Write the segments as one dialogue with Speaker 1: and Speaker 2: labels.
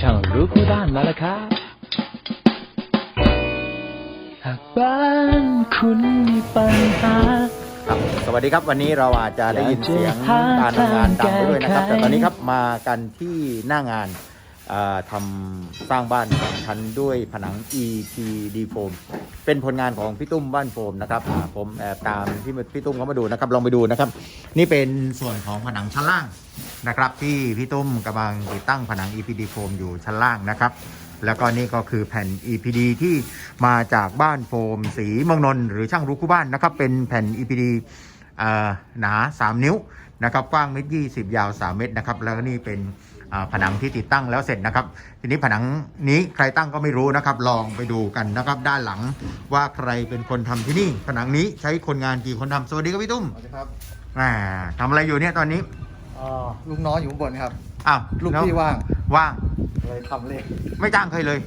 Speaker 1: ช่างรู้คู่บ้านมาแล้วครับหากบ้านคุณมีปัญหา
Speaker 2: ครับสวัสดีครับวันนี้เราอาจจะได้ยินเสียงการทำงานดังไปด้วยนะครับ แต่ตอนนี้ครับมากันที่หน้างานเอ่อ ทำสร้างบ้านสองชั้นด้วยผนัง EPD foam เป็นผลงานของพี่ตุ้มบ้านโฟมนะครับผมแอบตามที่พี่ตุ้มเขามาดูนะครับลองไปดูนะครับ นี่เป็นส่วนของผนังชั้นล่างนะครับ ที่พี่ตุ้มกำลังติดตั้งผนัง EPD foam อยู่ชั้นล่างนะครับ แล้วก็นี่ก็คือแผ่น EPD ที่มาจากบ้านโฟม สีเมืองนนท์หรือช่างรู้คู่บ้านนะครับ เป็นแผ่น EPD หนา 3 นิ้วนะครับกว้างเมตรยี่สิบยาว 3 เมตรนะครับแล้วนี่เป็น ผนังที่ติดตั้งแล้วเสร็จนะครับ ทีนี้ผนังนี้ใครตั้งก็ไม่รู้นะครับ ลองไปดูกันนะครับ ด้านหลังว่าใครเป็นคนทำที่นี่ ผนังนี้ใช้คนงานกี่คนทำสวัสดีครับพี่ตุ้ม
Speaker 3: สวัสดีครับ
Speaker 2: อ่าทำอะไรอยู่เนี่ยตอนนี้
Speaker 3: อ่าลูกน้องอยู่ข้างบนครับ
Speaker 2: อ้าว
Speaker 3: ลูก
Speaker 2: แว
Speaker 3: พี่ว่าง
Speaker 2: ว่าง
Speaker 3: เลยทำเลข
Speaker 2: ไม่จ้างใครเลย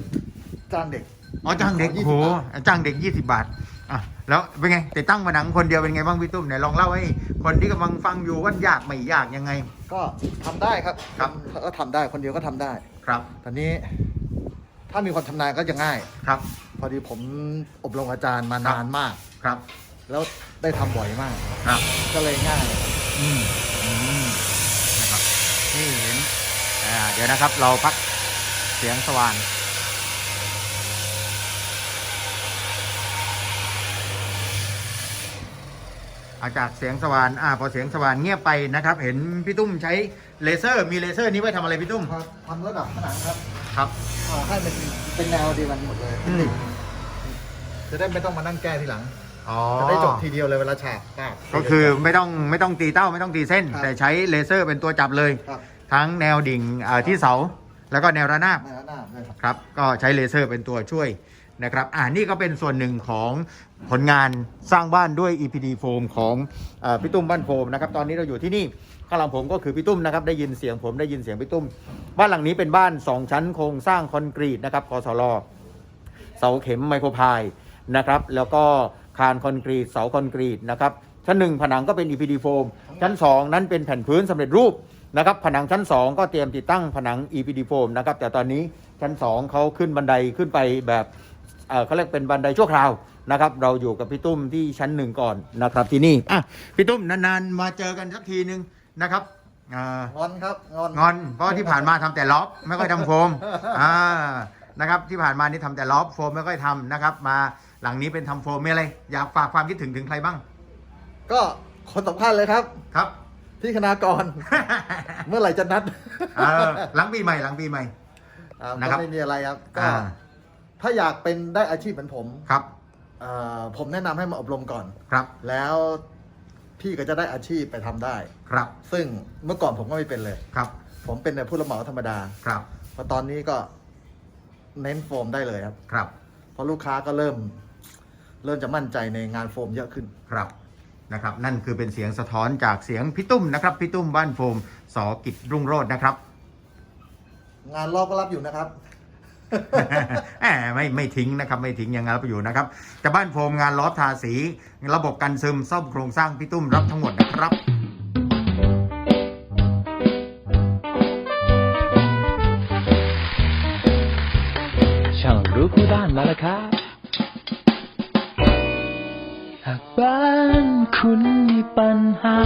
Speaker 3: จ้างเด็ก
Speaker 2: อ๋อจ้างเด็ก
Speaker 3: ขอ
Speaker 2: โอ้
Speaker 3: 20
Speaker 2: โห
Speaker 3: บาท
Speaker 2: จ้างเด็ก 20 บาท อะแล้วเป็นไงติดตั้งผนังคนเดียวเป็นไงบ้างพี่ตุ้มไหนลองเล่าให้คนที่กำลังฟังอยู่ว่ายากไม่ยากยังไง
Speaker 3: ก็ทำได้ครับ
Speaker 2: ครับ
Speaker 3: ก็ทำได้คนเดียวก็ทำได้
Speaker 2: ครับ
Speaker 3: ตอนนี้ถ้ามีคนชำนาญก็จะง่าย
Speaker 2: ครับ
Speaker 3: พอดีผมอบรมอาจารย์มา
Speaker 2: ครับ
Speaker 3: นานมาก
Speaker 2: ครับ
Speaker 3: แล้วได้ทำบ่อยมาก
Speaker 2: ครับ
Speaker 3: ก็เลยง่าย
Speaker 2: อืมอืมนะครับนี่เห็นอ่าเดี๋ยวนะครับเราพักเสียงสว่าน อาจากเสียงสว่านอ่าพอเสียงสว่านเงียบไปนะครับ เห็นพี่ตุ้มใช้เลเซอร์มีเลเซอร์นี้ไว้ทำอะไรพี่ตุ้ม
Speaker 3: ครับทำระดับผนังครับ
Speaker 2: ครับ
Speaker 3: อ่าให้มันเป็นแนวเดียวกันหมดเลย
Speaker 2: อืม
Speaker 3: จะได้ไม่ต้องมานั่งแก้ทีหลัง
Speaker 2: อ๋อ
Speaker 3: จะได้จบทีเดียวเลยเวลาฉากปาก
Speaker 2: ก็คือไม่ต้องไม่ต้องตีเต้าไม่ต้องตีเส้น
Speaker 3: ครับ
Speaker 2: แต่ใช้เลเซอร์เป็นตัวจับเลย
Speaker 3: ครับ
Speaker 2: ทั้งแนวดิ่งอ่าที่เสา แล้วก็แนวระนาบ
Speaker 3: หน้าหน้าเลยครับ
Speaker 2: ครับ ก็ใช้เลเซอร์เป็นตัวช่วย นะครับอ่านี่ก็เป็นส่วนหนึ่งของผลงานสร้างบ้านด้วย EPD โฟมของอพี่ตุ้มบ้านโฟมนะครับตอนนี้เราอยู่ที่นี่ข้างหลังผมก็คือพี่ตุ้มนะครับได้ยินเสียงผมได้ยินเสียงพี่ตุ้ม บ้านหลังนี้เป็นบ้าน 2 ชั้นโครงสร้างคอนกรีตนะครับคอสลอเสาเข็มไมโครพายนะครับแล้วก็คานคอนกรีตเสาคอนกรีตนะครับชั้นหนึ่งผนังก็เป็น EPD โฟมชั้น 2 นั้นเป็นแผ่นพื้นสำเร็จรูปนะครับผนังชั้น 2 ก็เตรียมติดตั้งผนัง EPD โฟมนะครับแต่ตอนนี้ชั้น 2เขาขึ้นบันไดขึ้นไปแบบ เอ่อเขาเรียกเป็นบันไดชั่วคราวนะครับ เราอยู่กับพี่ตุ้มที่ชั้นหนึ่งก่อนนะครับที่นี่อะพี่ตุ้มนานๆมาเจอกันสักทีนึงนะครับอ่า
Speaker 3: งอนครับงอน
Speaker 2: งอน เพราะว่าที่ผ่านมาทำแต่ล็อบไม่ค่อยทำโฟมอ่านะครับที่ผ่านมานี่ทำแต่ล็อบโฟมไม่ค่อยทำนะครับ มาหลังนี้เป็นทำโฟมมีอะไรอยากฝากความคิดถึงถึงใครบ้าง
Speaker 3: ก็คนสำคัญเลยครับ
Speaker 2: ครับ
Speaker 3: พี่คณากร เมื่อไหร่จะนัด
Speaker 2: เออหลังปีใหม่หลังปีใหม่
Speaker 3: อ่า
Speaker 2: นะครับ
Speaker 3: ก็ไม่มีอะไรครับก็
Speaker 2: อ่า
Speaker 3: ถ้าอยากเป็นได้อาชีพเหมือนผม
Speaker 2: ครับ
Speaker 3: เอ่อผมแนะนำให้มาอบรมก่อน
Speaker 2: ครับ
Speaker 3: แล้วพี่ก็จะได้อาชีพไปทำได้
Speaker 2: ครับ
Speaker 3: ซึ่งเมื่อก่อนผมก็ไม่เป็นเลย
Speaker 2: ครับ
Speaker 3: ผมเป็นแต่ผู้รับเหมาธรรมดา
Speaker 2: ครับ
Speaker 3: พอตอนนี้ก็เน้นโฟมได้เลยครับ
Speaker 2: ครับ
Speaker 3: เพราะลูกค้าก็เริ่ม เริ่มจะมั่นใจในงานโฟมเยอะขึ้น
Speaker 2: ครับนะครับ นั่นคือเป็นเสียงสะท้อนจากเสียงพี่ตุ้มนะครับพี่ตุ้มบ้านโฟมสอกิจรุ่งโรจน์นะครับ
Speaker 3: งานรอบก็รับอยู่นะครับ
Speaker 2: แหม ไม่ไม่ทิ้งนะครับ ไม่ทิ้งยังรับอยู่นะครับแต่บ้านโฟมงานล้อทาสี ระบบกันซึมซ่อมโครงสร้างพี่ตุ้มรับทั้งหมดนะครับ
Speaker 1: ช่างรู้คู่บ้านมาแล้วครับหากบ้านคุณมีปัญหา